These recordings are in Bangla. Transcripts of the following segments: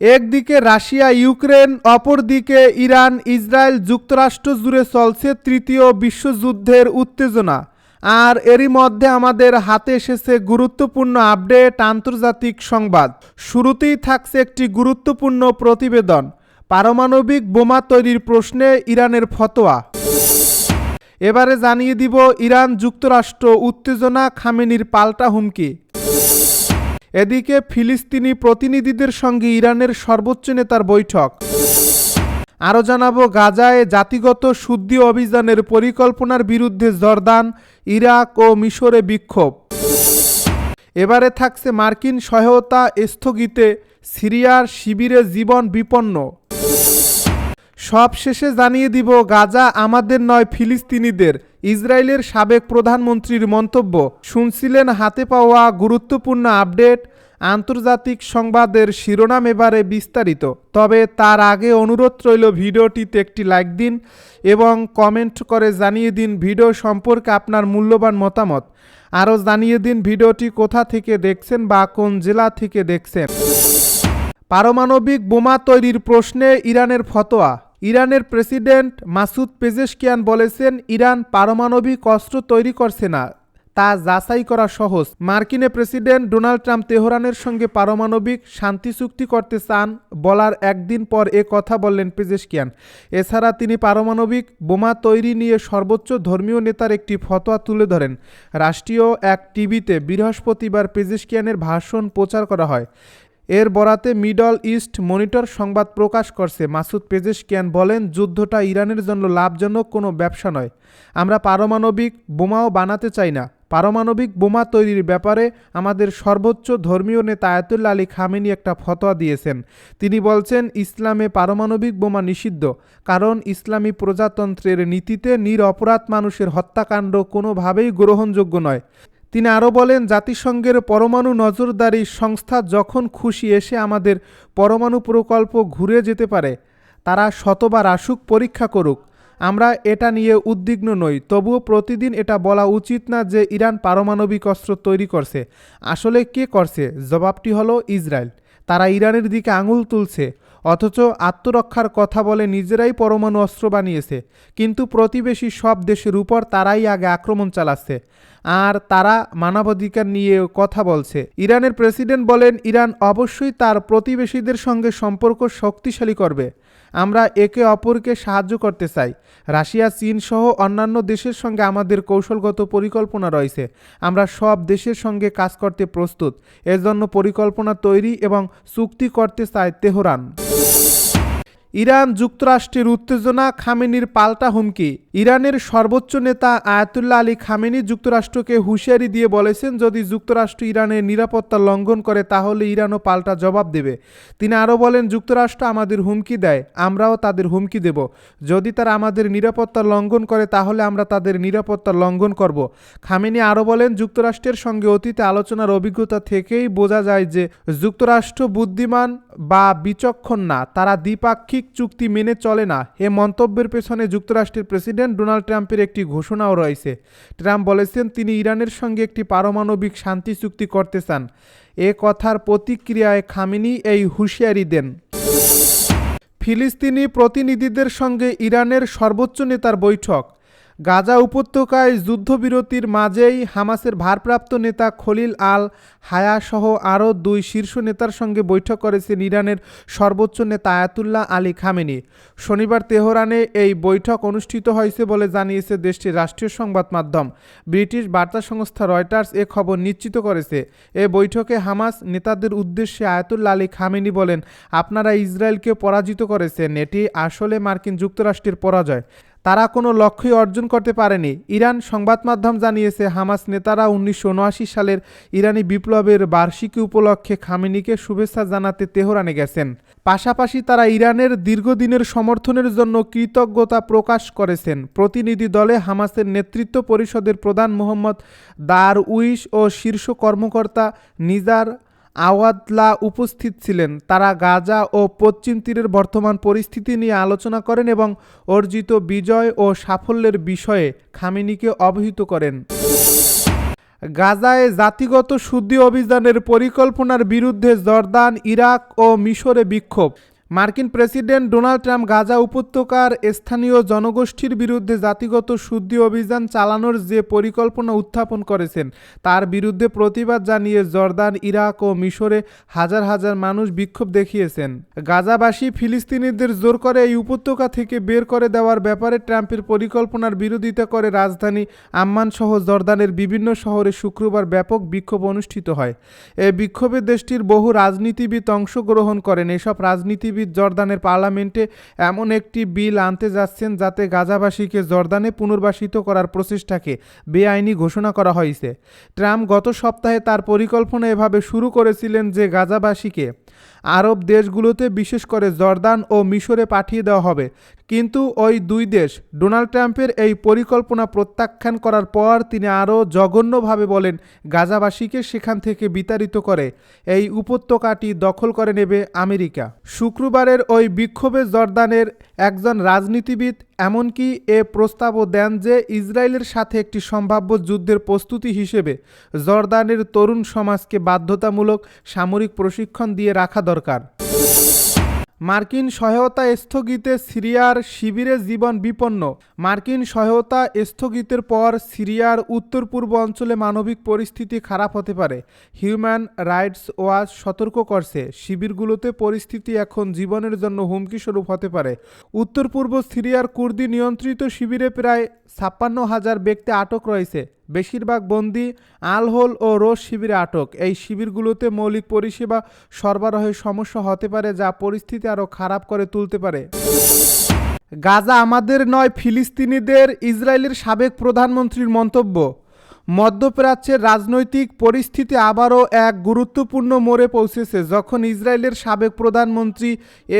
একদিকে রাশিয়া, ইউক্রেন, অপরদিকে ইরান, ইসরায়েল যুক্তরাষ্ট্র জুড়ে চলছে তৃতীয় বিশ্বযুদ্ধের উত্তেজনা। আর এরই মধ্যে আমাদের হাতে এসেছে গুরুত্বপূর্ণ আপডেট, আন্তর্জাতিক সংবাদ। শুরুতেই থাকছে একটি গুরুত্বপূর্ণ প্রতিবেদন, পারমাণবিক বোমা তৈরির প্রশ্নে ইরানের ফতোয়া। এবারে জানিয়ে দিব, ইরান যুক্তরাষ্ট্র উত্তেজনা, খামেনির পাল্টা হুমকি। এদিকে ফিলিস্তিনি প্রতিনিধিদের সঙ্গে ইরানের সর্বোচ্চ নেতার বৈঠক। আরও জানাব, গাজায় জাতিগত শুদ্ধি অভিযানের পরিকল্পনার বিরুদ্ধে জর্দান, ইরাক ও মিশরে বিক্ষোভ। এবারে থাকছে মার্কিন সহায়তা স্থগিতে সিরিয়ার শিবিরে জীবন বিপন্ন। সব শেষে জানিয়ে দিব, গাজা আমাদের নয়, ফিলিস্তিনিদের। ইসরায়েলের সাবেক প্রধানমন্ত্রীর মন্তব্য। শুনছিলেন হাতে পাওয়া গুরুত্বপূর্ণ আপডেট, আন্তর্জাতিক সংবাদের শিরোনাম এবারে বিস্তারিত। তবে তার আগে অনুরোধ রইল ভিডিওটিতে একটি লাইক দিন এবং কমেন্ট করে জানিয়ে দিন ভিডিও সম্পর্কে আপনার মূল্যবান মতামত। আরও জানিয়ে দিন ভিডিওটি কোথা থেকে দেখছেন বা কোন জেলা থেকে দেখছেন। পারমাণবিক বোমা তৈরির প্রশ্নে ইরানের ফতোয়া। ইরানের প্রেসিডেন্ট মাসুদ পেজেশকিয়ান বলেছেন, ইরান পারমাণবিক অস্ত্র তৈরি করছে না, তা যাচাই করা সহজ। মার্কিনে প্রেসিডেন্ট ডোনাল্ড ট্রাম্প তেহরানের সঙ্গে পারমাণবিক শান্তি চুক্তি করতে চান বলার একদিন পর এ কথা বললেন পেজেশকিয়ান। এছাড়া তিনি পারমাণবিক বোমা তৈরি নিয়ে সর্বোচ্চ ধর্মীয় নেতার একটি ফতোয়া তুলে ধরেন। রাষ্ট্রীয় এক টিভিতে বৃহস্পতিবার পেজেশকিয়ানের ভাষণ প্রচার করা হয়। এর বরাতে মিডল ইস্ট মনিটর সংবাদ প্রকাশ করছে। মাসুদ পেজেশকিয়ান বলেন, যুদ্ধটা ইরানের জন্য লাভজনক কোনো ব্যবসা নয়। আমরা পারমাণবিক বোমাও বানাতে চাই না। পারমাণবিক বোমা তৈরির ব্যাপারে আমাদের সর্বোচ্চ ধর্মীয় নেতা আয়াতুল্লা আলী খামেনি একটা ফতোয়া দিয়েছেন। তিনি বলছেন, ইসলামে পারমাণবিক বোমা নিষিদ্ধ, কারণ ইসলামী প্রজাতন্ত্রের নীতিতে নিরপরাধ মানুষের হত্যাকাণ্ড কোনোভাবেই গ্রহণযোগ্য নয়। তিনি আরও বলেন, জাতিসংঘের পরমাণু নজরদারি সংস্থা যখন খুশি এসে আমাদের পরমাণু প্রকল্প ঘুরে যেতে পারে, তারা শতবার আসুক, পরীক্ষা করুক। আমরা এটা নিয়ে উদ্বিগ্ন নই, তবুও প্রতিদিন এটা বলা উচিত না যে ইরান পারমাণবিক অস্ত্র তৈরি করছে। আসলে কে করছে? জবাবটি হলো ইসরায়েল। তারা ইরানের দিকে আঙুল তুলছে। অথচ আত্মরক্ষার কথা বলে নিজেরাই পরমাণু অস্ত্র বানিয়েছে, কিন্তু প্রতিবেশী সব দেশের উপর তারাই আগে আক্রমণ চালাচ্ছে। আর তারা মানবাধিকার নিয়ে কথা বলছে। ইরানের প্রেসিডেন্ট বলেন, ইরান অবশ্যই তার প্রতিবেশীদের সঙ্গে সম্পর্ক শক্তিশালী করবে। আমরা একে অপরকে সাহায্য করতে চাই। রাশিয়া, চীন সহ অন্যান্য দেশের সঙ্গে আমাদের কৌশলগত পরিকল্পনা রয়েছে। আমরা সব দেশের সঙ্গে কাজ করতে প্রস্তুত। এজন্য পরিকল্পনা তৈরি এবং চুক্তি করতে চায় তেহরান। ইরান যুক্তরাষ্ট্রের উত্তেজনা খামেনির পাল্টা হুমকি। ইরানের সর্বোচ্চ নেতা আয়াতুল্লাহ আলী খামেনি যুক্তরাষ্ট্রকে হুঁশিয়ারি দিয়ে বলেছেন, যদি যুক্তরাষ্ট্র ইরানের নিরাপত্তা লঙ্ঘন করে, তাহলে ইরানও পাল্টা জবাব দেবে। তিনি আরও বলেন, যুক্তরাষ্ট্র আমাদের হুমকি দেয়, আমরাও তাদের হুমকি দেব। যদি তারা আমাদের নিরাপত্তা লঙ্ঘন করে, তাহলে আমরা তাদের নিরাপত্তা লঙ্ঘন করব। খামেনি আরও বলেন, যুক্তরাষ্ট্রের সঙ্গে অতীতে আলোচনার অভিজ্ঞতা থেকেই বোঝা যায় যে, যুক্তরাষ্ট্র বুদ্ধিমান বা বিচক্ষণ না, তারা দ্বিপাক্ষিক চুক্তি মেনে চলে না। এ মন্তব্যের পেছনে যুক্তরাষ্ট্রের প্রেসিডেন্ট ডোনাল্ড ট্রাম্পের একটি ঘোষণাও রয়েছে। ট্রাম্প বলেছেন তিনি ইরানের সঙ্গে একটি পারমাণবিক শান্তি চুক্তি করতে চান। এ কথার প্রতিক্রিয়ায় খামিনি এই হুঁশিয়ারি দেন। ফিলিস্তিনি প্রতিনিধিদের সঙ্গে ইরানের সর্বোচ্চ নেতার বৈঠক। গাজা উপত্যকায় যুদ্ধবিরতির মাঝেই হামাসের ভারপ্রাপ্ত নেতা খলিল আল হায়াসহ আরও দুই শীর্ষ নেতার সঙ্গে বৈঠক করেছেন ইরানের সর্বোচ্চ নেতা আয়াতুল্লাহ আলী খামেনি। শনিবার তেহরানে এই বৈঠক অনুষ্ঠিত হয়েছে বলে জানিয়েছে দেশটির রাষ্ট্রীয় সংবাদ মাধ্যম। ব্রিটিশ বার্তা সংস্থা রয়টার্স এ খবর নিশ্চিত করেছে। এ বৈঠকে হামাস নেতাদের উদ্দেশ্যে আয়াতুল্লাহ আলী খামেনি বলেন, আপনারা ইসরায়েলকে পরাজিত করেছেন। এটি আসলে মার্কিন যুক্তরাষ্ট্রের পরাজয়। তারা কোনো লক্ষ্যই অর্জন করতে পারেনি। ইরান সংবাদ মাধ্যম জানিয়েছে, হামাস নেতারা উনিশশো উনআশি সালের ইরানি বিপ্লবের বার্ষিকী উপলক্ষে খামেনিকে শুভেচ্ছা জানাতে তেহরানে গেছেন। পাশাপাশি তারা ইরানের দীর্ঘদিনের সমর্থনের জন্য কৃতজ্ঞতা প্রকাশ করেছেন। প্রতিনিধি দলে হামাসের নেতৃত্ব পরিষদের প্রধান মোহাম্মদ দার উইশ ও শীর্ষ কর্মকর্তা নিজার আওয়াদলা উপস্থিত ছিলেন। তারা গাজা ও পশ্চিম তীরের বর্তমান পরিস্থিতি নিয়ে আলোচনা করেন এবং অর্জিত বিজয় ও সাফল্যের বিষয়ে খামিনিকে অবহিত করেন। গাজায় জাতিগত শুদ্ধি অভিযানের পরিকল্পনার বিরুদ্ধে জর্দান, ইরাক ও মিশরে বিক্ষোভ। মার্কিন প্রেসিডেন্ট ডোনাল্ড ট্রাম্প গাজা উপত্যকার স্থানীয় জনগোষ্ঠীর বিরুদ্ধে জাতিগত শুদ্ধি অভিযান চালানোর যে পরিকল্পনা উত্থাপন করেছেন, তার বিরুদ্ধে প্রতিবাদ জানিয়ে জর্দান, ইরাক ও মিশরে হাজার হাজার মানুষ বিক্ষোভ দেখিয়েছেন। গাজাবাসী ফিলিস্তিনিদের জোর করে এই উপত্যকা থেকে বের করে দেওয়ার ব্যাপারে ট্রাম্পের পরিকল্পনার বিরোধিতা করে রাজধানী আম্মান সহ জর্দানের বিভিন্ন শহরে শুক্রবার ব্যাপক বিক্ষোভ অনুষ্ঠিত হয়। এ বিক্ষোভে দেশটির বহু রাজনীতিবিদ অংশগ্রহণ করেন। এসব রাজনীতিবিদ জর্দানের পার্লামেন্টে এমন একটি বিল আনতে যাচ্ছেন যাতে গাজাবাসীকে জর্দানে পুনর্বাসিত করার প্রচেষ্টাকে বেআইনি ঘোষণা করা হয়েছে। ট্রাম্প গত সপ্তাহে তার পরিকল্পনা এভাবে শুরু করেছিলেন যে গাজাবাসীকে আরব দেশগুলোতে বিশেষ করে জর্দান ও মিশরে পাঠিয়ে দেওয়া হবে। কিন্তু ওই দুই দেশ ডোনাল্ড ট্রাম্পের এই পরিকল্পনা প্রত্যাখ্যান করার পর তিনি আরও জঘন্যভাবে বলেন, গাজাবাসীকে সেখান থেকে বিতাড়িত করে। এই উপত্যকাটি দখল করে নেবে আমেরিকা। শুক্রবারের ওই বিক্ষোভে জর্দানের একজন রাজনীতিবিদ এমনকি এ প্রস্তাবও দেন যে ইসরায়েলের সাথে একটি সম্ভাব্য যুদ্ধের প্রস্তুতি হিসেবে জর্দানের তরুণ সমাজকে বাধ্যতামূলক সামরিক প্রশিক্ষণ দিয়ে রাখা দরকার। মার্কিন সহায়তা স্থগিতে সিরিয়ার শিবিরে জীবন বিপন্ন। মার্কিন সহায়তা স্থগিতের পর সিরিয়ার উত্তর পূর্ব অঞ্চলে মানবিক পরিস্থিতি খারাপ হতে পারে। হিউম্যান রাইটস ওয়াচ সতর্ক করছে, শিবিরগুলোতে পরিস্থিতি এখন জীবনের জন্য হুমকি স্বরূপ হতে পারে। উত্তর পূর্ব সিরিয়ার কুর্দি নিয়ন্ত্রিত শিবিরে প্রায় ছাপ্পান্ন হাজার ব্যক্তি আটক রয়েছে। বেশিরভাগ বন্দি আলহোল ও রোজ শিবিরে আটক। এই শিবিরগুলোতে মৌলিক পরিষেবা সরবরাহের সমস্যা হতে পারে যা পরিস্থিতি আরও খারাপ করে তুলতে পারে। গাজা আমাদের নয়, ফিলিস্তিনিদের ইসরায়েলের সাবেক প্রধানমন্ত্রীর মন্তব্য। মধ্যপ্রাচ্যের রাজনৈতিক পরিস্থিতি আবারও এক গুরুত্বপূর্ণ মোড়ে পৌঁছেছে, যখন ইসরায়েলের সাবেক প্রধানমন্ত্রী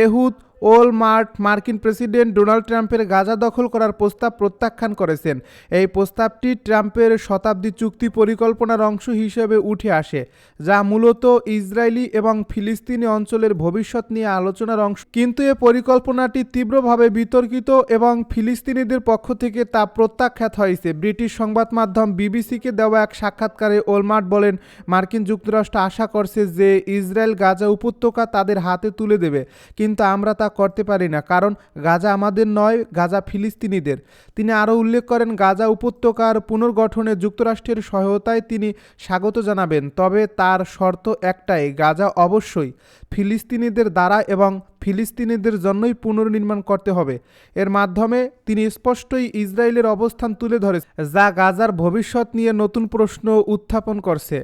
এহুদ ওল মার্ট মার্কিন প্রেসিডেন্ট ডোনাল্ড ট্রাম্পের গাজা দখল করার প্রস্তাব প্রত্যাখ্যান করেছেন। এই প্রস্তাবটি ট্রাম্পের শতাব্দী চুক্তি পরিকল্পনার অংশ হিসেবে উঠে আসে, যা মূলত ইসরায়েলি এবং ফিলিস্তিনি অঞ্চলের ভবিষ্যৎ নিয়ে আলোচনার অংশ। কিন্তু এ পরিকল্পনাটি তীব্রভাবে বিতর্কিত এবং ফিলিস্তিনিদের পক্ষ থেকে তা প্রত্যাখ্যাত হয়েছে। ব্রিটিশ সংবাদ মাধ্যম বিবিসিকে দেওয়া এক সাক্ষাৎকারে ওলমার্ট বলেন, মার্কিন যুক্তরাষ্ট্র আশা করছে যে ইসরায়েল গাজা উপত্যকা তাদের হাতে তুলে দেবে, কিন্তু আমরা তা করতে পারি না, কারণ গাজা আমাদের নয়, গাজা ফিলিস্তিনিদের। তিনি আরও উল্লেখ করেন, গাজা উপত্যকার পুনর্গঠনে যুক্তরাষ্ট্রের সহায়তায় তিনি স্বাগত জানাবেন, তবে তার শর্ত একটাই, গাজা অবশ্যই ফিলিস্তিনিদের দ্বারা এবং ফিলিস্তিনিদের জন্যই পুনর্নির্মাণ করতে হবে। এর মাধ্যমে তিনি স্পষ্টই ইসরায়েলের অবস্থান তুলে ধরে যা গাজার ভবিষ্যৎ নিয়ে নতুন প্রশ্ন উত্থাপন করছে।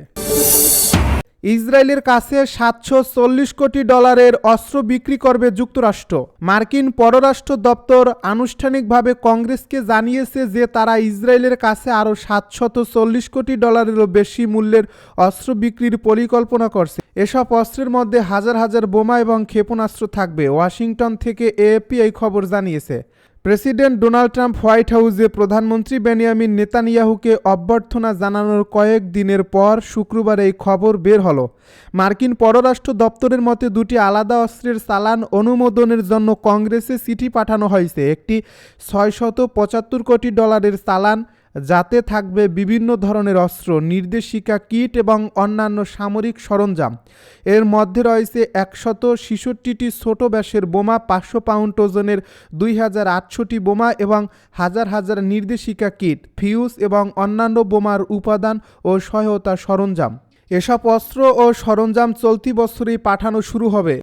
ইসরায়েলের কাছে সাতশো চল্লিশ কোটি ডলারের অস্ত্র বিক্রি করবে যুক্তরাষ্ট্র। মার্কিন পররাষ্ট্র দপ্তর আনুষ্ঠানিকভাবে কংগ্রেসকে জানিয়েছে যে তারা ইসরায়েলের কাছে আরও সাতশত চল্লিশ কোটি ডলারেরও বেশি মূল্যের অস্ত্র বিক্রির পরিকল্পনা করছে। এসব অস্ত্রের মধ্যে হাজার হাজার বোমা এবং ক্ষেপণাস্ত্র থাকবে, ওয়াশিংটন থেকে এএপি এই খবর জানিয়েছে। প্রেসিডেন্ট ডোনাল্ড ট্রাম্প হোয়াইট হাউসে প্রধানমন্ত্রী বেনিয়ামিন নেতানিয়াহুকে অভ্যর্থনা জানানোর কয়েক দিনের পর শুক্রবার এই খবর বের হল। মার্কিন পররাষ্ট্র দপ্তরের মতে দুটি আলাদা অস্ত্রের চালান অনুমোদনের জন্য কংগ্রেসে চিঠি পাঠানো হয়েছে। একটি ছয়শত পঁচাত্তর কোটি ডলারের চালান যাতে থাকবে বিভিন্ন ধরনের অস্ত্র, নির্দেশিকা কিট এবং অন্যান্য সামরিক সরঞ্জাম। এর মধ্যে রয়েছে একশত ছেষট্টিটি ছোট ব্যাসের বোমা, পাঁচশো পাউন্ড ওজনের দুই হাজার আটশোটি বোমা এবং হাজার হাজার নির্দেশিকা কিট, ফিউজ এবং অন্যান্য বোমার উপাদান ও সহায়তা সরঞ্জাম। এসব অস্ত্র ও সরঞ্জাম চলতি বছরেই পাঠানো শুরু হবে।